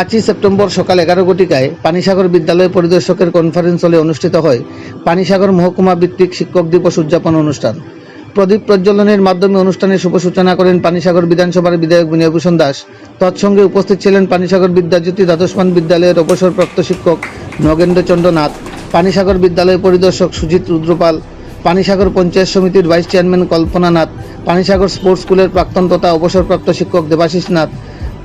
পাঁচই সেপ্টেম্বর সকাল এগারো ঘটিকায় পানিসাগর বিদ্যালয় পরিদর্শকের কনফারেন্স হলে অনুষ্ঠিত হয় পানিসাগর মহকুমা ভিত্তিক শিক্ষক দিবস উদযাপন অনুষ্ঠান। প্রদীপ প্রজ্বলনের মাধ্যমে অনুষ্ঠানের শুভ সূচনা করেন পানিসাগর বিধানসভার বিধায়ক বিনয়ভূষণ দাস। তৎসঙ্গে উপস্থিত ছিলেন পানিসাগর বিদ্যাজ্যোতি দ্বাদশমান বিদ্যালয়ের অবসরপ্রাপ্ত শিক্ষক নগেন্দ্রচন্দ্র নাথ পানিসাগর বিদ্যালয় পরিদর্শক সুজিত রুদ্রপাল, পানিসাগর পঞ্চায়েত সমিতির vice chairman Kalpana Nath, Panisagar sports স্কুলের প্রাক্তন তথা অবসরপ্রাপ্ত শিক্ষক দেবাশিস নাথ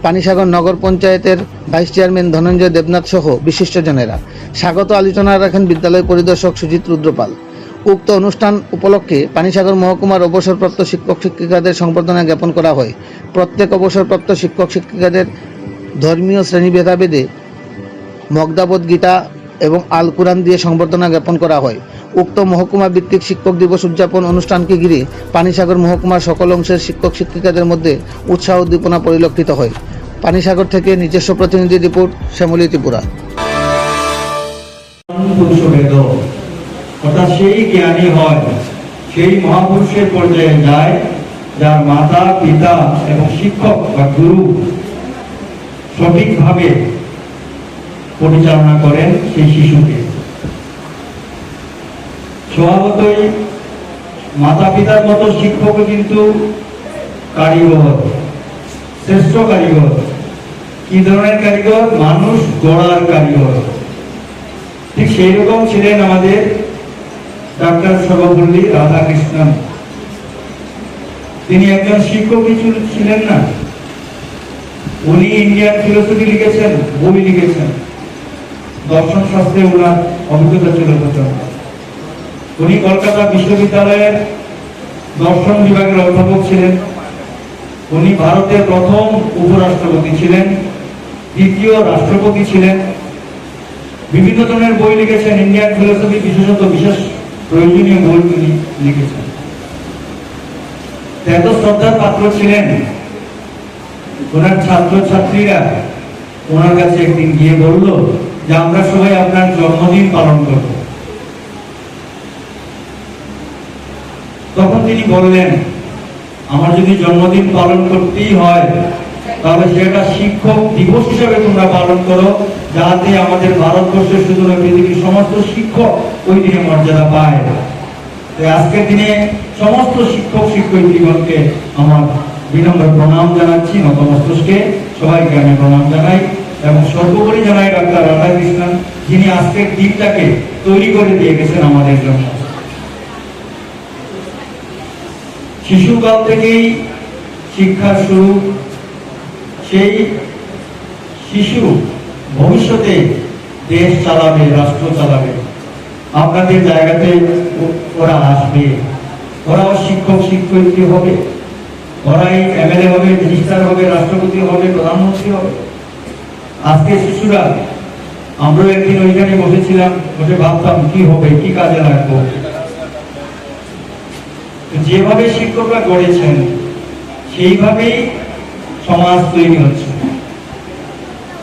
পানিসাগর নগর পঞ্চায়েতের ভাইস চেয়ারম্যান ধনঞ্জয় দেবনাথ সহ বিশিষ্টজনেরা স্বাগত আলোচনা রাখেন বিদ্যালয় পরিদর্শক সুজিত রুদ্রপাল। উক্ত অনুষ্ঠান উপলক্ষে পানিসাগর মহকুমার অবসরপ্রাপ্ত শিক্ষক শিক্ষিকাদের সংবর্ধনা জ্ঞাপন করা হয়। প্রত্যেক অবসরপ্রাপ্ত শিক্ষক শিক্ষিকাদের ধর্মীয় শ্রেণীভেদাভেদে মগদাবদ গীতা এবং আল কুরআন দিয়ে সংবর্ধনা জ্ঞাপন করা হয়। উক্ত মহকুমা ভিত্তিক শিক্ষক দিবস উদযাপন অনুষ্ঠানকে ঘিরে পানিসাগর মহকুমার সকল অংশের শিক্ষক শিক্ষিকাদের মধ্যে উৎসাহ উদ্দীপনা পরিলক্ষিত হয়। পানিসাগর থেকে নিজস্ব প্রতিনিধি রিপোর্ট, শ্যামলী ত্রিপুরা। অর্থাৎ সেই জ্ঞানী হয়, সেই মহাপুরুষের পর্যায়ে যায়, যার মাতা, পিতা এবং শিক্ষক বা গুরু সঠিকভাবে পরিচালনা করেন সেই শিশুকে। স্বভাবতই মাতা পিতার মতো শিক্ষকও কিন্তু কারিগর, শ্রেষ্ঠ কারিগর। কি ধরনের কারিগর? মানুষ গড়ার কারিগর। ঠিক সেই রকম ছিলেন আমাদের ডাক্তার সর্বপল্লী রাধাকৃষ্ণন। তিনি একজন শিক্ষক ছিল- ছিলেন না? উনি ইন্ডিয়ান ফিলোসফি লিখেছেন, বই লিখেছেন। দর্শন শাস্ত্রে ওনার অভিজ্ঞতা ছিল প্রচণ্ড। উনি কলকাতা বিশ্ববিদ্যালয়ের দর্শন বিভাগের অধ্যাপক ছিলেন। উনি ভারতের প্রথম উপরাষ্ট্রপতি ছিলেন, দ্বিতীয় রাষ্ট্রপতি ছিলেন। বিভিন্ন ধরনের বই লিখেছেন ইন্ডিয়ান ফিলোসফি বিশেষত বিশেষ প্রয়োজনীয় বই তিনি লিখেছেন। এত শ্রদ্ধার পাত্র ছিলেন। ওনার ছাত্র ছাত্রীরা ওনার কাছে একদিন গিয়ে বলল যে, আমরা সবাই আপনার জন্মদিন পালন করব। তখন তিনি বললেন আমার যদি জন্মদিন পালন করতেই হয়, তাহলে সেটা শিক্ষক দিবস হিসাবে তোমরা পালন করো, যাতে আমাদের ভারতবর্ষের শুধু পৃথিবীর সমস্ত শিক্ষক ওই দিনে মর্যাদা পায়। আজকের দিনে সমস্ত শিক্ষক, শিক্ষয়িত্রীগণকে আমার বিনম্র প্রণাম জানাচ্ছি, নতমস্তকে সবাইকে আমি প্রণাম জানাই এবং সর্বোপরি জানাই ডাক্তার রাধাকৃষ্ণন, যিনি আজকের দিনটাকে তৈরি করে দিয়ে গেছেন আমাদের জন্য। শিশুকাল থেকেই শিক্ষার শুরু। সেই শিশু ভবিষ্যতে দেশ চালাবে, রাষ্ট্র চালাবে। আপনাদের জায়গাতে ওরা আসবে। ওরাও শিক্ষক, শিক্ষয়িত্রী হবে। ওরাই এমএলএ হবে, মিনিস্টার হবে, রাষ্ট্রপতি হবে, প্রধানমন্ত্রী হবে। আজকে শিশুরা, আমরাও একদিন ওইখানে বসেছিলাম, বসে ভাবতাম কি হবে, কি কাজে লাগবো? যেভাবে শিক্ষকরা গড়েছেন, সেইভাবেই সমাজ তৈরি হচ্ছে।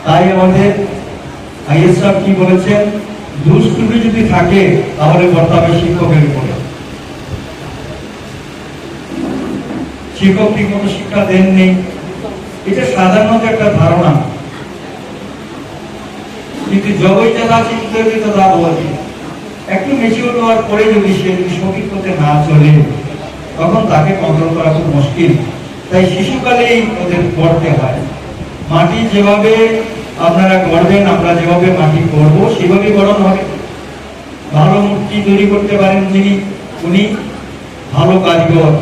তাই আমাদের আইএস সাহেব কি বলেছেন দুষ্কৃতি যদি থাকে, তাহলে বর্তাবে শিক্ষকের উপরে। শিক্ষক ঠিক মতো শিক্ষা দেননি? এটা সাধারণত একটা ধারণা। কিন্তু জবই যথা চিন্তিত তথা ভবতি একটু মেচিউর হওয়ার পরে যদি সে সঠিক পথে না চলে তখন তাকে কন্ট্রোল করা খুব মুশকিল। তাই শিশুকালেই ওদের গড়তে হয়। মাটি যেভাবে আপনারা গড়বেন, আমরা যেভাবে মাটি গড়ব, সেভাবেই গড়ন হবে। ভালো মূর্তি তৈরি করতে পারেন যিনি, উনি ভালো কারিগর।